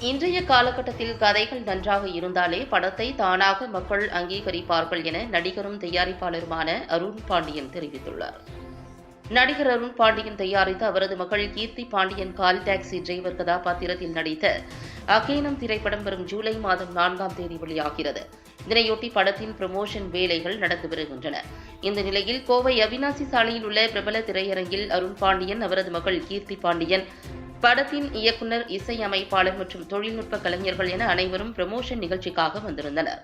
இன்றைய காலகட்டத்தில் கதைகள் நன்றாக இருந்தாலே படத்தை தானாக மக்கள் அங்கீகரிப்பார்கள் என நடிகரும் தயாரிப்பாளருமான அருண் பாண்டியன் தெரிவித்துள்ளார். நடிகர் அருண் பாண்டியன் தயாரித்த அவரது மகள் Keerthi Pandian call taxi driver கதாபாத்திரத்தில் நடித்த அகேனம் திரைப்படம் வரும் ஜூலை மாதம் நான்காம் தேதி வெளியாகிறது. இதனையொட்டி படத்தின் ப்ரமோஷன் வேலைகள் நடந்து வருகின்றன. இந்த நிலையில் கோவை அவினாசி சாலையில் உள்ள பிரபல திரையரங்கில் அருண் பாண்டியன் அவரது மகள் கீர்த்தி பாண்டியன் படத்தின் இயக்குனர் இசையமைப்பாளர் மற்றும் தொழில்நுட்ப கலைஞர்கள் என அனைவரும் ப்ரமோஷன் நிகழ்ச்சிக்காக வந்திருந்தனர்.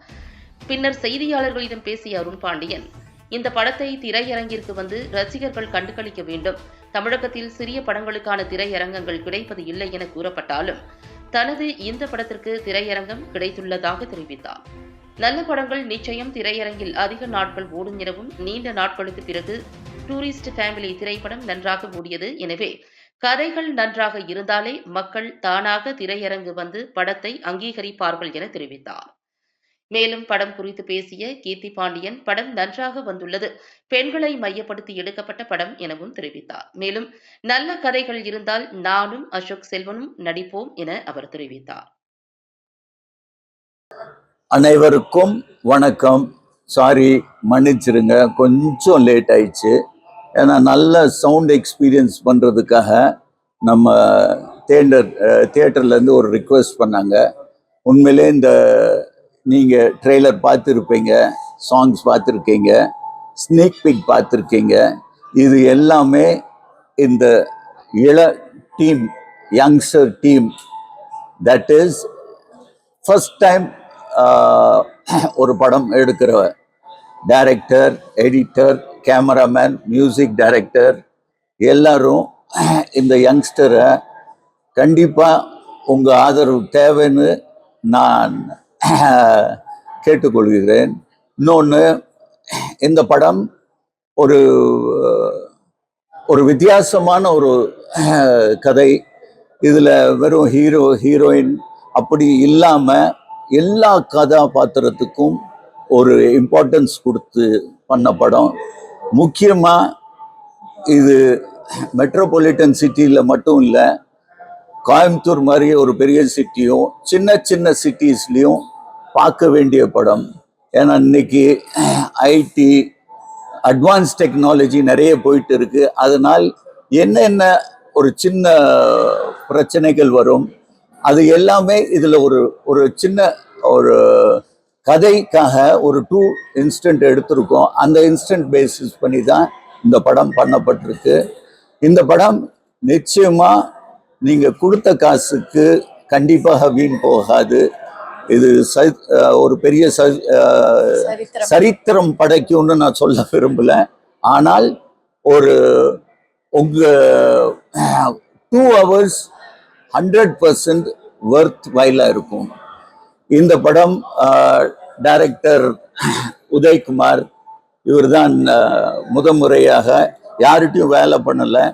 பின்னர் செய்தியாளர்களிடம் பேசிய அருண் பாண்டியன் இந்த படத்தை திரையரங்கிற்கு வந்து ரசிகர்கள் கண்டுகளிக்க வேண்டும். தமிழகத்தில் சிறிய படங்களுக்கான திரையரங்கங்கள் கிடைப்பது இல்லை என கூறப்பட்டாலும் தனது இந்த படத்திற்கு திரையரங்கம் கிடைத்துள்ளதாக தெரிவித்தார். நல்ல படங்கள் நிச்சயம் திரையரங்கில் அதிக நாட்கள் ஓடும் எனவும் நீண்ட நாட்களுக்கு பிறகு டூரிஸ்ட் ஃபேமிலி திரைப்படம் நன்றாக ஓடியது. எனவே கதைகள் நன்றாக இருந்தாலே மக்கள் தானாக திரையரங்கு வந்து படத்தை அங்கீகரிப்பார்கள் என தெரிவித்தார். மேலும் படம் குறித்து பேசிய கீர்த்தி பாண்டியன் படம் நன்றாக வந்துள்ளது பெண்களை மையப்படுத்தி எடுக்கப்பட்ட படம் எனவும் தெரிவித்தார். மேலும் நல்ல கதைகள் இருந்தால் நானும் அசோக் செல்வனும் நடிப்போம் என அவர் தெரிவித்தார். அனைவருக்கும் வணக்கம். சாரி மன்னிச்சிருங்க. கொஞ்சம் லேட் ஆயிடுச்சு. ஏன்னா நல்ல சவுண்ட் எக்ஸ்பீரியன்ஸ் பண்ணுறதுக்காக நம்ம தேட்டர் தேட்டர்லேருந்து ஒரு ரிக்வெஸ்ட் பண்ணாங்க. உண்மையிலே இந்த நீங்கள் ட்ரெய்லர் பார்த்துருப்பீங்க சாங்ஸ் பார்த்துருக்கீங்க ஸ்னேக் பிக் பார்த்துருக்கீங்க இது எல்லாமே இந்த இள team youngster team that is first time ஒரு படம் எடுக்கிற director editor cameraman music director எல்லாரும் இந்த யங்ஸ்டரை கண்டிப்பாக உங்கள் ஆதரவு தேவைன்னு நான் கேட்டுக்கொள்கிறேன். இன்னொன்று இந்த படம் ஒரு ஒரு வித்தியாசமான ஒரு கதை. இதில் வெறும் ஹீரோ ஹீரோயின் அப்படி இல்லாமல் எல்லா கதாபாத்திரத்துக்கும் ஒரு இம்பார்ட்டன்ஸ் கொடுத்து பண்ண படம். முக்கியமாக இது மெட்ரோபாலிட்டன் சிட்டியில் மட்டும் இல்லை கோயம்புத்தூர் மாதிரி ஒரு பெரிய சிட்டியும் சின்ன சின்ன சிட்டிஸ்லேயும் பார்க்க வேண்டிய படம். ஏன்னா இன்னைக்கு ஐடி அட்வான்ஸ் டெக்னாலஜி நிறைய போயிட்டு இருக்கு அதனால் என்னென்ன ஒரு சின்ன பிரச்சனைகள் வரும் அது எல்லாமே இதில் ஒரு ஒரு சின்ன ஒரு கதைக்காக ஒரு டூ இன்ஸ்டன்ட் எடுத்திருக்கோம். அந்த இன்ஸ்டன்ட் பேசிஸ் பண்ணி தான் இந்த படம் பண்ணப்பட்டிருக்கு. இந்த படம் நிச்சயமாக நீங்கள் கொடுத்த காசுக்கு கண்டிப்பாக வீண் போகாது. இது ச- ஒரு பெரிய ச சரித்திரம். படைக்கும்னு நான் சொல்ல விரும்பல. ஆனால் ஒரு உங்க two hours hundred percent worth வைலாக இருக்கும். இந்த படம் டைரக்டர் உதய்குமார் இவர் தான் முதமுறையாக யார்கிட்டையும் வேலை பண்ணலை.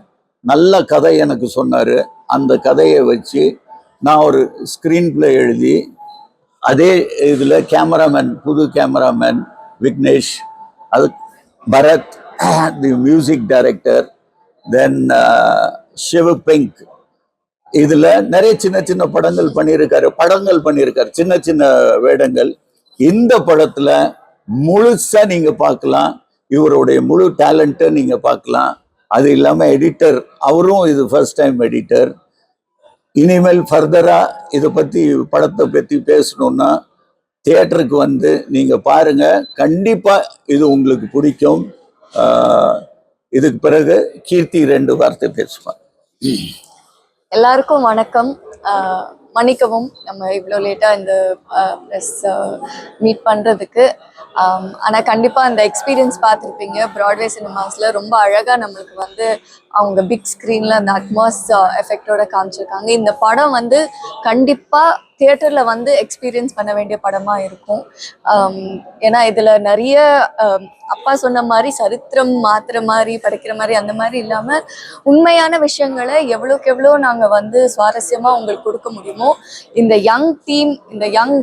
நல்ல கதை எனக்கு சொன்னார். அந்த கதையை வச்சு நான் ஒரு ஸ்க்ரீன் பிளே எழுதி அதே இதில் கேமராமேன் புது கேமராமேன் விக்னேஷ் அது Bharath the music director then Siva pink இதுல நிறைய சின்ன சின்ன படங்கள் பண்ணியிருக்காரு படங்கள் பண்ணியிருக்காரு சின்ன சின்ன வேடங்கள். இந்த படத்துல முழுசா நீங்க பார்க்கலாம். இவருடைய முழு டேலண்ட்டை நீங்க பார்க்கலாம். அது இல்லாம எடிட்டர் அவரும் இது ஃபர்ஸ்ட் டைம் எடிட்டர் இனிமேல் ஃபர்தரா இதை பத்தி படத்தை பத்தி பேசணும்னா தியேட்டருக்கு வந்து நீங்க பாருங்க. கண்டிப்பா இது உங்களுக்கு பிடிக்கும். இதுக்கு பிறகு கீர்த்தி ரெண்டு வார்த்தை பேசுவாங்க எல்லாருக்கும் வணக்கம். மன்னிக்கவும் நம்ம இவ்வளோ லேட்டாக இந்த ப்ரெஸ் மீட் பண்ணுறதுக்கு ஆனால் கண்டிப்பாக அந்த எக்ஸ்பீரியன்ஸ் பார்த்துருப்பீங்க. ப்ராட்வே சினிமாஸில் ரொம்ப அழகாக நம்மளுக்கு வந்து அவங்க பிக் ஸ்க்ரீனில் அந்த அட்மாஸ் எஃபெக்டோட காமிச்சிருக்காங்க. இந்த படம் வந்து கண்டிப்பாக தியேட்டரில் வந்து எக்ஸ்பீரியன்ஸ் பண்ண வேண்டிய படமாக இருக்கும். ஏன்னா இதில் நிறைய அப்பா சொன்ன மாதிரி சரித்திரம் மாத்துற மாதிரி படைக்கிற மாதிரி அந்த மாதிரி இல்லாமல் உண்மையான விஷயங்களை எவ்வளோக்கு எவ்வளோ நாங்கள் வந்து சுவாரஸ்யமாக உங்களுக்கு கொடுக்க முடியுமோ இந்த யங் டீம் இந்த யங்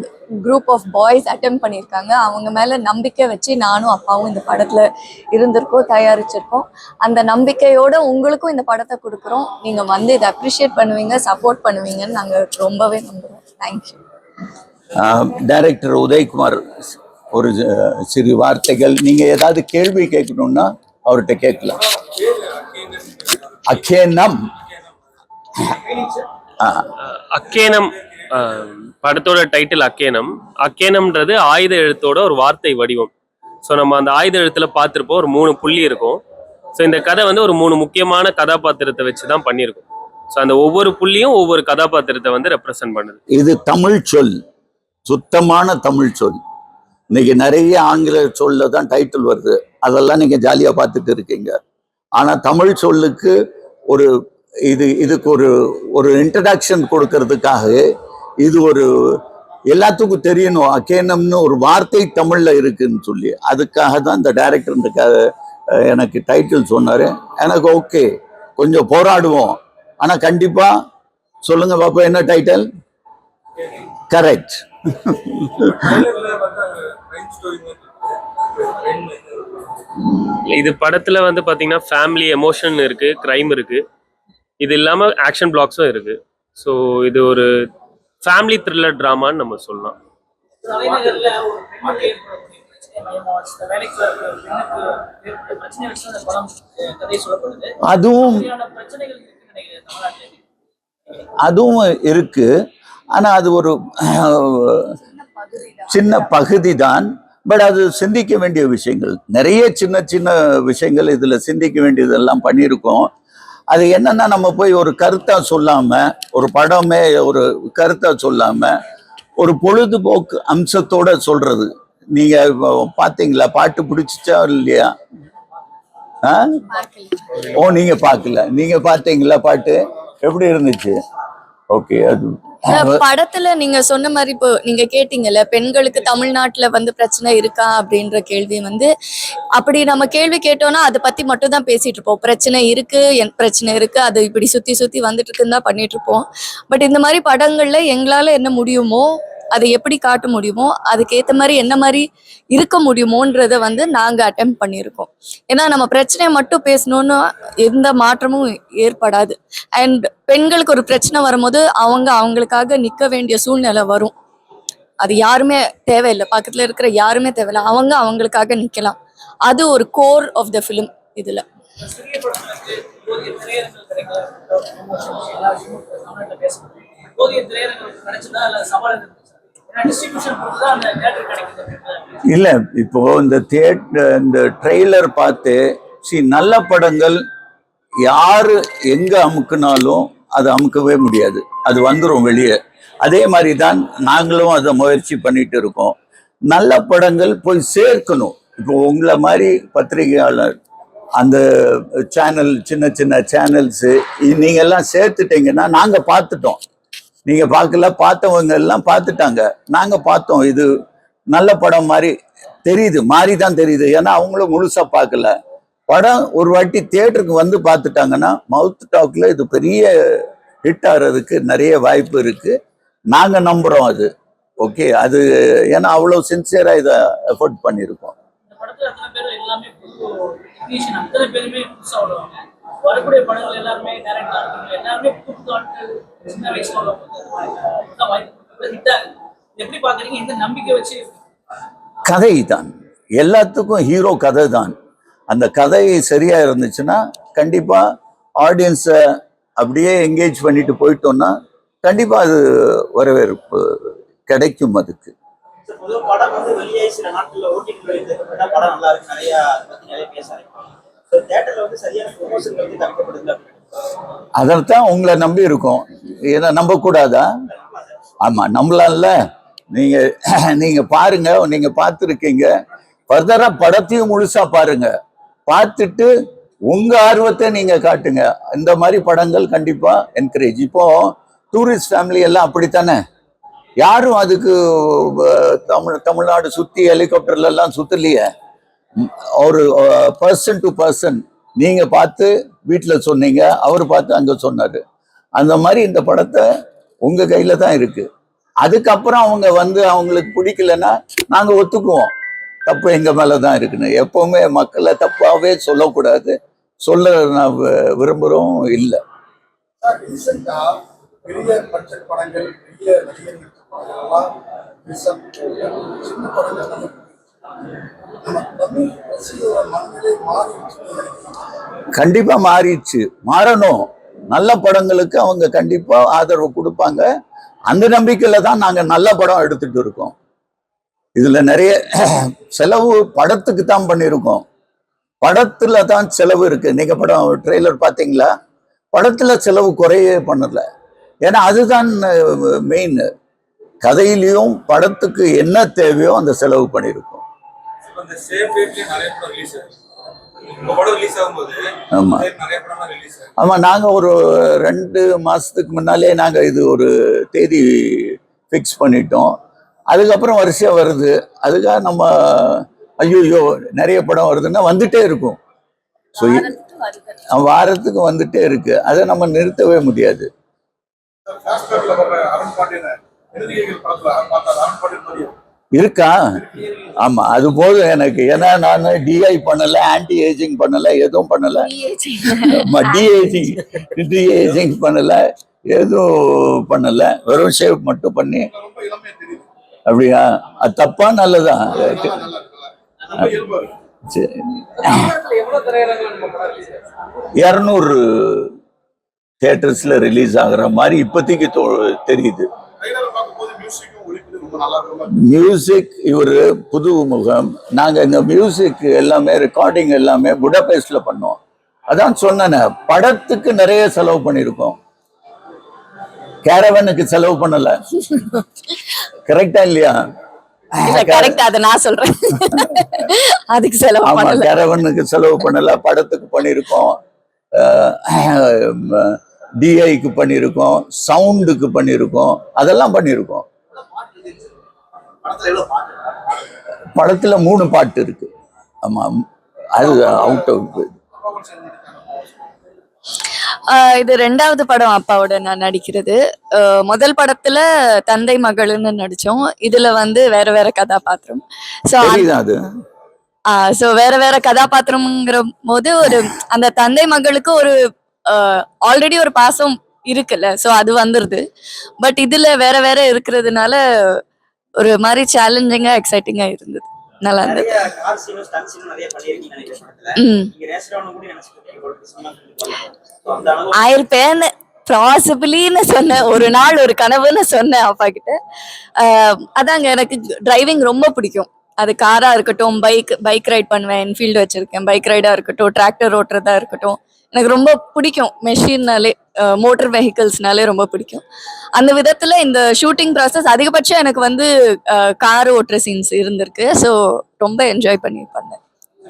குரூப் ஆஃப் பாய்ஸ் அட்டம் பண்ணியிருக்காங்க. அவங்க மேலே நம்பிக்கை வச்சு நானும் அப்பாவும் இந்த படத்தில் இருந்திருக்கோம் தயாரிச்சிருக்கோம். அந்த நம்பிக்கையோடு உங்களுக்கும் இந்த படத்தை கொடுக்குறோம். நீங்கள் வந்து இதை அப்ரிஷியேட் பண்ணுவீங்க சப்போர்ட் பண்ணுவீங்கன்னு நாங்கள் ரொம்பவே நம்புகிறோம் தேங்க்யூ டைரக்டர் உதயகுமார் ஒரு சிறு வார்த்தைகள். நீங்க ஏதாவது கேள்வி கேட்கணும்னா அவர்கிட்ட கேட்கலாம். அக்கேனம். அக்கேனம் படத்தோட டைட்டில் அக்கேனம். அக்கேனம்ன்றது ஆயுத எழுத்தோட ஒரு வார்த்தை வடிவம். ஸோ நம்ம அந்த ஆயுத எழுத்துல பார்த்துருப்போம் ஒரு மூணு புள்ளி இருக்கும். ஸோ இந்த கதை வந்து ஒரு மூணு முக்கியமான கதாபாத்திரத்தை வச்சு தான் பண்ணியிருக்கோம். ஸோ அந்த ஒவ்வொரு புள்ளியும் ஒவ்வொரு கதாபாத்திரத்தை வந்து ரெப்ரசன்ட் பண்ணுது. இது தமிழ் சொல். சுத்தமான தமிழ் சொல். இன்னைக்கு நிறைய ஆங்கில சொல்ல தான் டைட்டில் வருது. அதெல்லாம் நீங்கள் ஜாலியாக பார்த்துட்டு இருக்கீங்க. ஆனால் தமிழ் சொல்லுக்கு ஒரு இது இதுக்கு ஒரு ஒரு இன்ட்ரடக்ஷன் கொடுக்கறதுக்காக இது ஒரு எல்லாத்துக்கும் தெரியணும். அக்கேனம்னு ஒரு வார்த்தை தமிழில் இருக்குன்னு சொல்லி. அதுக்காக தான் இந்த டைரக்டர் எனக்கு டைட்டில் சொன்னார். எனக்கு ஓகே கொஞ்சம் போராடுவோம். ஆனா கண்டிப்பா சொல்லுங்க பாப்பா என்ன டைட்டில் கரெக்ட் இது படத்துல வந்து பாத்தீங்கன்னா ஃபேமிலி எமோஷன் இருக்கு கிரைம் இருக்கு. இது இல்லாம ஆக்ஷன் பிளாக்ஸும் இருக்கு. ஸோ இது ஒரு ஃபேமிலி த்ரில்லர் ட்ராமான்னு நம்ம சொல்லலாம். அதுவும் அதுவும் இருக்கு. ஆனா அது ஒரு சின்ன பகுதி தான் பட் அது சிந்திக்க வேண்டிய விஷயங்கள். நிறைய சின்ன சின்ன விஷயங்கள் இதுல சிந்திக்க வேண்டியதெல்லாம் பண்ணியிருக்கோம். அது என்னன்னா நம்ம போய் ஒரு கருத்தா சொல்லாம ஒரு படமே ஒரு கருத்தா சொல்லாம ஒரு பொழுதுபோக்கு அம்சத்தோட சொல்றது. நீங்க பாத்தீங்களா பாட்டு பிடிச்சிச்சா இல்லையா? ஓ நீங்க பார்க்கல. நீங்க பார்த்தீங்களா பாட்டு? எப்படி இருந்துச்சு? ஓகே அது படத்துல நீங்க சொன்ன மாதிரி இப்போ நீங்க கேட்டீங்கல்ல பெண்களுக்கு தமிழ்நாட்டுல வந்து பிரச்சனை இருக்கா அப்படின்ற கேள்வி வந்து அப்படி நம்ம கேள்வி கேட்டோம்னா அதை பத்தி மட்டும் தான் பேசிட்டு இருப்போம். பிரச்சனை இருக்கு என் பிரச்சனை இருக்கு அது இப்படி சுத்தி சுத்தி வந்துட்டு இருக்குன்னு தான் பண்ணிட்டு இருப்போம். பட் இந்த மாதிரி படங்கள்ல எங்களால என்ன முடியுமோ அதை எப்படி காட்ட முடியுமோ அதுக்கேற்ற மாதிரி என்ன மாதிரி இருக்க முடியுமோன்றத வந்து நாங்கள் அட்டம் பண்ணியிருக்கோம். ஏன்னா நம்ம பிரச்சனையை மட்டும் பேசணும்னு எந்த மாற்றமும் ஏற்படாது. அண்ட் பெண்களுக்கு ஒரு பிரச்சனை வரும்போது அவங்க அவங்களுக்காக நிற்க வேண்டிய சூழ்நிலை வரும். அது யாருமே தேவையில்லை. பக்கத்தில் இருக்கிற யாருமே தேவையில்லை. அவங்க அவங்களுக்காக நிற்கலாம் அது ஒரு கோர் ஆஃப் த ஃபிலிம் இதில். போதிய திரையரங்கம் கிடைச்சதா இல்ல சவால் இல்ல இப்போ இந்த தியேட்டர் இந்த ட்ரெய்லர் பார்த்து சி நல்ல படங்கள் யாரு எங்க அமுக்குனாலும் அது அமுக்கவே முடியாது. அது வந்துடும் வெளியே. அதே மாதிரி தான் நாங்களும் அதை முயற்சி பண்ணிட்டு இருக்கோம். நல்ல படங்கள் போய் சேர்க்கணும். இப்போ உங்களை மாதிரி பத்திரிகையாளர் அந்த சேனல் சின்ன சின்ன சேனல்ஸு நீங்க எல்லாம் சேர்த்துட்டீங்கன்னா நாங்கள் பார்த்துட்டோம். நீங்க பார்க்கல பார்த்தவங்க எல்லாம் பார்த்துட்டாங்க. நாங்க பார்த்தோம் இது நல்ல படம் மாதிரி தெரியுது மாறி தான் தெரியுது. ஏன்னா அவங்களும் முழுசா பார்க்கல. படம் ஒரு வாட்டி தியேட்டருக்கு வந்து பார்த்துட்டாங்கன்னா மவுத் டாக்ல இது பெரிய ஹிட் ஆகிறதுக்கு நிறைய வாய்ப்பு இருக்கு. நாங்க நம்புறோம் அது. ஓகே அது ஏன்னா அவ்வளோ சின்சியரா இதை எஃபோர்ட் பண்ணியிருக்கோம். இந்த வரக்கூடிய படங்கள் எல்லாருமே டேரக்ட் ஆகுது எல்லாருமே புது ஆட்கள் சின்ன வயசுல வாய்ப்பு எப்படி பாக்குறீங்க எந்த நம்பிக்கை வச்சு கதை தான் எல்லாத்துக்கும் ஹீரோ கதை தான் அந்த கதை சரியா இருந்துச்சுன்னா கண்டிப்பா ஆடியன்ஸை அப்படியே என்கேஜ் பண்ணிட்டு போயிட்டோம்னா கண்டிப்பா அது வரவேற்பு கிடைக்கும் அதுக்கு. படம் வந்து வெளியாகி சில நாட்கள்ல ஓட்டிட்டு அப்படின்னா படம் நல்லா இருக்கு. நிறைய அதை அதைத்தான் உங்களை நம்பி இருக்கோம். ஏன்னா நம்ப கூடாதா ஆமா நம்பலாம்ல. நீங்க நீங்க பாருங்க நீங்க பார்த்துருக்கீங்க. ஃபர்தரா படத்தையும் முழுசா பாருங்க. பார்த்துட்டு உங்க ஆர்வத்தை நீங்க காட்டுங்க. இந்த மாதிரி படங்கள் கண்டிப்பா என்கரேஜ் இப்போ டூரிஸ்ட் ஃபேமிலி எல்லாம் அப்படித்தானே? யாரும் அதுக்கு தமிழ் தமிழ்நாடு சுத்தி ஹெலிகாப்டர்ல எல்லாம் சுத்தலையே. ஒரு பர்சன் டு பர்சன் நீங்கள் பார்த்து வீட்டில் சொன்னீங்க அவர் பார்த்து அங்கே சொன்னார். அந்த மாதிரி இந்த படத்தை உங்கள் கையில் தான் இருக்குது அதுக்கப்புறம் அவங்க வந்து அவங்களுக்கு பிடிக்கலன்னா நாங்கள் ஒத்துக்குவோம். தப்பு எங்கள் மேலே தான் இருக்குன்னு. எப்போவுமே மக்களை தப்பாகவே சொல்லக்கூடாது. சொல்ல நான் விரும்புகிறோம் இல்லை. பெரிய பட்ஜெட் படங்கள் பெரிய நடிகர்கள் படங்கள்லாம் சின்ன படங்கள் கண்டிப்பா மாறிடுச்சு. மாறணும். நல்ல படங்களுக்கு அவங்க கண்டிப்பா ஆதரவு கொடுப்பாங்க. அந்த நம்பிக்கையில தான் நாங்க நல்ல படம் எடுத்துட்டு இருக்கோம். இதுல நிறைய செலவு படத்துக்கு தான் பண்ணியிருக்கோம். படத்துல தான் செலவு இருக்கு. நீங்க படம் ட்ரெய்லர் பாத்தீங்களா படத்துல செலவு குறையவே பண்ணல. ஏன்னா அதுதான் மெயின் கதையிலையும் படத்துக்கு என்ன தேவையோ அந்த செலவு பண்ணியிருக்கோம். இந்த சேம் டேட்லயே நிறைய படம் ரிலீஸ் ஆகுது. உங்க படம் ரிலீஸ் ஆகும்போது ஆமா. நிறைய படம் ரிலீஸ் ஆகுது. ஆமா நாங்க ஒரு ரெண்டு மாசத்துக்கு முன்னாலே நாங்க இது ஒரு தேதி ஃபிக்ஸ் பண்ணிட்டோம். அதுக்கப்புறம் வரிசையா வருது. அதுக்காக நம்ம ஐயோ நிறைய படம் வருதுன்னா வந்துட்டே இருக்கும். ஸோ வாரத்துக்கு வந்துட்டே இருக்கு. அதை நம்ம நிறுத்தவே முடியாது. இருக்கா? ஆமா அது போதும் எனக்கு. ஏன்னா நான் டிஐ பண்ணல ஆன்டி ஏஜிங் பண்ணல எதுவும் பண்ணல. டிஏஜிங் டிஏஜிங் பண்ணல எதுவும் பண்ணல. வெறும் ஷேவ் மட்டும் பண்ணி. அப்படியா? அது தப்பா நல்லதா? இரநூறு தியேட்டர்ஸ்ல ரிலீஸ் ஆகுற மாதிரி இப்போதைக்கு தெரியுது ட்ரைலரை பார்க்கும்போது மியூசிக்கும் ஒளிப்பது ரொம்ப நல்லா இருக்கும் மியூசிக் இவர் புது முகம். நாங்க இந்த மியூசிக் எல்லாமே ரெக்கார்டிங் எல்லாமே புடபெஸ்ட்ல பண்ணோம். அதான் சொன்னேனே படத்துக்கு நிறைய செலவு பண்ணியிருக்கோம். கேரவனுக்கு செலவு பண்ணல. கரெக்டா இல்லையா? இல்ல கரெக்ட் அதை நான் சொல்றேன். அதுக்கு செலவு ஆமா கேரவனுக்கு செலவு பண்ணல படத்துக்கு பண்ணியிருக்கோம். டிஐக்கு பண்ணியிருக்கோம் சவுண்டுக்கு பண்ணியிருக்கோம் அதெல்லாம் பண்ணியிருக்கோம். படத்துல எவ்வளவு பாட்டு படத்துல மூணு பாட்டு இருக்கு. ஆமா அது அவுட் ஆஃப் ஆஹ் இது ரெண்டாவது படம் அப்பாவோட நான் நடிக்கிறது. முதல் படத்துல தந்தை மகள்னு நடிச்சோம். இதுல வந்து வேற வேற கதாபாத்திரம். ஸோ அது? ஸோ வேற வேற கதாபாத்திரம்ங்கிற போது ஒரு அந்த தந்தை மகளுக்கு ஒரு ஆல்ரெடி ஒரு பாசம் இருக்குல்ல. ஸோ அது வந்துருது. பட் இதுல வேற வேற இருக்கிறதுனால ஒரு மாதிரி சேலஞ்சிங்கா எக்ஸைட்டிங்கா இருந்தது. நல்லா இருந்தது. ஆயிருப்பேன்னு பாசிபிளின்னு சொன்னேன். ஒரு நாள் ஒரு கனவுன்னு சொன்னேன் அப்பா கிட்ட அதாங்க எனக்கு டிரைவிங் ரொம்ப பிடிக்கும். அது காரா இருக்கட்டும் பைக் பைக் ரைட் பண்ணுவேன் என்ஃபீல்டு வச்சிருக்கேன். பைக் ரைடா இருக்கட்டும் டிராக்டர் ஓட்டுறதா இருக்கட்டும். எனக்கு ரொம்ப பிடிக்கும் மெஷின்னாலே மோட்டர் வெஹிக்கிள்ஸ்னாலே ரொம்ப பிடிக்கும். அந்த விதத்துல இந்த ஷூட்டிங் ப்ராசஸ் அதிகபட்சம் எனக்கு வந்து கார் ஓட்டுற சீன்ஸ் இருந்திருக்கு. ஸோ ரொம்ப என்ஜாய் பண்ணி பண்ணேன்.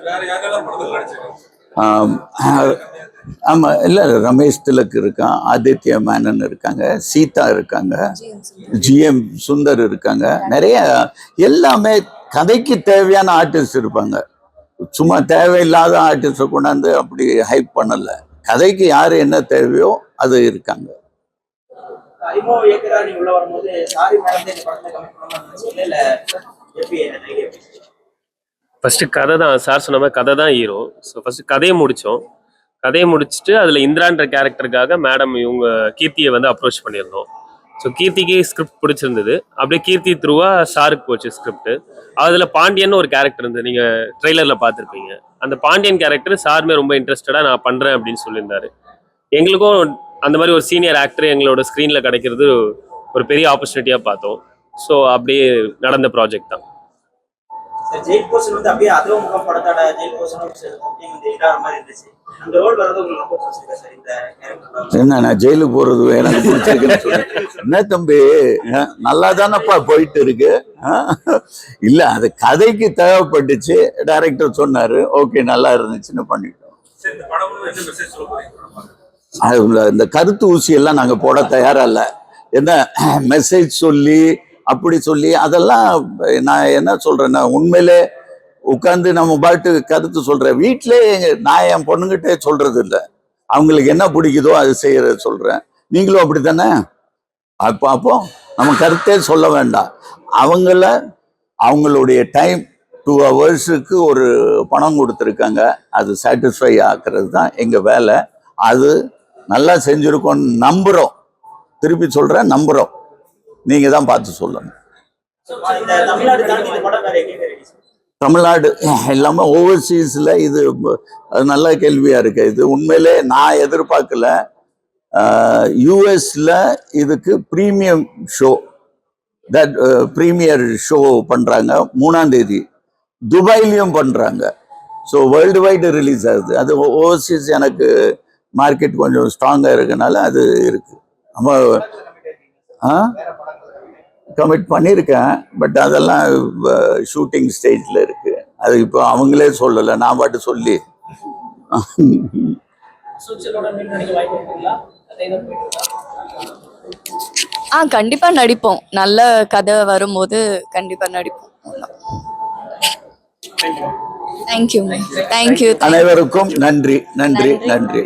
வேற யாரெல்லாம் படத்துல நடிச்சிருக்காங்க? ஆம், ஆமா இல்ல ரமேஷ் திலக் இருக்கான் ஆதித்ய மேனன் இருக்காங்க சீதா இருக்காங்க ஜிஎம் சுந்தர் இருக்காங்க நிறைய எல்லாமே கதைக்கு தேவையான ஆர்டிஸ்ட் இருப்பாங்க. சும்மா தேவையில்லாத ஆர்டிஸ்டை கொண்டாந்து அப்படி ஹைப் பண்ணல. கதைக்கு யாரு என்ன தேவையோ அது இருக்காங்க? ஃபர்ஸ்ட் கதை தான் சார் சொன்ன மாதிரி கதை தான் ஹீரோ ஸோ ஃபர்ஸ்ட் கதையை முடிச்சோம். கதையை முடிச்சுட்டு அதில் இந்திரான்ற கேரக்டருக்காக மேடம் இவங்க கீர்த்தியை வந்து அப்ரோச் பண்ணியிருந்தோம். ஸோ கீர்த்திக்கு ஸ்கிரிப்ட் பிடிச்சிருந்தது. அப்படியே கீர்த்தி த்ரூவா சாருக்கு போச்சு ஸ்கிரிப்ட் அதில் பாண்டியன் ஒரு கேரக்டர் இருந்தது. நீங்கள் ட்ரெய்லரில் பார்த்துருப்பீங்க. அந்த பாண்டியன் கேரக்டர் சாருமே ரொம்ப இன்ட்ரெஸ்டடாக நான் பண்ணுறேன் அப்படின்னு சொல்லியிருந்தாரு. எங்களுக்கும் அந்த மாதிரி ஒரு சீனியர் ஆக்டர் எங்களோட ஸ்க்ரீனில் கிடைக்கிறது ஒரு பெரிய ஆப்பர்ச்சுனிட்டியாக பார்த்தோம். ஸோ அப்படியே நடந்த ப்ராஜெக்ட் தான். ஜெயில் போர்ஷன் வந்து அப்படியே அதோ முகம் படத்தோட ஜெயில் வந்து இதாகிற மாதிரி இருந்துச்சு. அந்த ரோல் வர்றது உங்களுக்கு ரொம்ப பிடிச்சிருக்கா சார் இந்த கேரக்டர் என்ன நான் ஜெயிலுக்கு போறது எனக்கு பிடிச்சிருக்குன்னு. என்ன தம்பி? நல்லா தானப்பா போயிட்டு இருக்கு இல்ல அது கதைக்கு தேவைப்பட்டுச்சு. டைரக்டர் சொன்னாரு ஓகே நல்லா இருந்துச்சுன்னு பண்ணிட்டோம். இந்த கருத்து ஊசி எல்லாம் நாங்க போட தயாரா இல்ல என்ன மெசேஜ் சொல்லி அப்படி சொல்லி அதெல்லாம் நான் என்ன சொல்றேன்னா உண்மையிலே உட்காந்து நம்ம பாட்டு கருத்து சொல்றேன். வீட்டிலே எங்க- நான் என் பொண்ணுங்கிட்டே சொல்றது இல்லை. அவங்களுக்கு என்ன பிடிக்குதோ அது செய்கிறத சொல்றேன். நீங்களும் அப்படித்தானே? அப்போ அப்போ நம்ம கருத்தே சொல்ல வேண்டாம். அவங்கள அவங்களுடைய டைம் டூ ஹவர்ஸுக்கு ஒரு பணம் கொடுத்துருக்காங்க. அது சாட்டிஸ்ஃபை ஆக்கிறது தான் எங்கள் வேலை. அது நல்லா செஞ்சுருக்கோம்னு நம்புகிறோம் திருப்பி சொல்கிறேன் நம்புகிறோம் நீங்கள் தான் பார்த்து சொல்லணும். தமிழ்நாடு எல்லாமே ஓவர்சீஸில் இது நல்ல கேள்வியாக இருக்கு. இது உண்மையிலே நான் எதிர்பார்க்கல. யூஎஸில் இதுக்கு premium show that premiere show பண்ணுறாங்க மூணாம் தேதி துபாய்லேயும் பண்ணுறாங்க ஸோ வேர்ல்டு வைடு ரிலீஸ் ஆகுது. அது ஓவர்சீஸ் எனக்கு மார்க்கெட் கொஞ்சம் ஸ்ட்ராங்காக இருக்கனால அது இருக்குது நம்ம கமிட் பண்ணியிருக்கேன் பட் அதெல்லாம் ஷூட்டிங் ஸ்டேஜில் இருக்கு. அது இப்போ அவங்களே சொல்லலை நான் பாட்டு சொல்லி. ஆ கண்டிப்பா நடிப்போம். நல்ல கதை வரும்போது கண்டிப்பா நடிப்போம். தேங்க்யூ தேங்க்யூ அனைவருக்கும் நன்றி நன்றி. நன்றி.